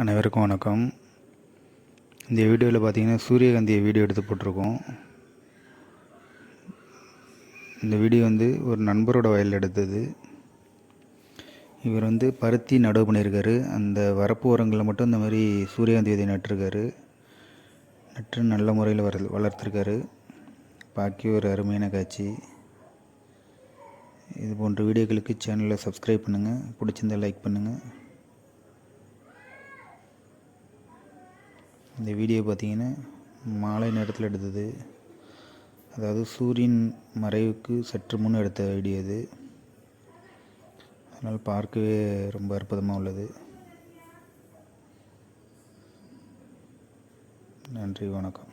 அனைவருக்கும் வணக்கம். இந்த வீடியோவில் பார்த்தீங்கன்னா சூரியகாந்தியை வீடியோ எடுத்து போட்டிருக்கோம். இந்த வீடியோ வந்து ஒரு நண்பரோட வயலில் எடுத்தது. இவர் வந்து பருத்தி நடவு பண்ணியிருக்காரு. அந்த வரப்பு ஓரங்களில் மட்டும் இந்த மாதிரி சூரியகாந்தி விதை நட்டிருக்காரு. நட்டு நல்ல முறையில் வர வளர்த்துருக்காரு. பாக்கி ஒரு அருமையான காட்சி. இது போன்ற வீடியோக்களுக்கு சேனலை சப்ஸ்கிரைப் பண்ணுங்கள் பிடிச்சிருந்தால் லைக் பண்ணுங்கள் இந்த வீடியோ பார்த்தீங்கன்னா மாலை நேரத்தில் எடுத்தது. அதாவது சூரியன் மறைவுக்கு சற்று முன் எடுத்த வீடியோ இது. அதனால் பார்க்கவே ரொம்ப அற்புதமாக உள்ளது. நன்றி வணக்கம்.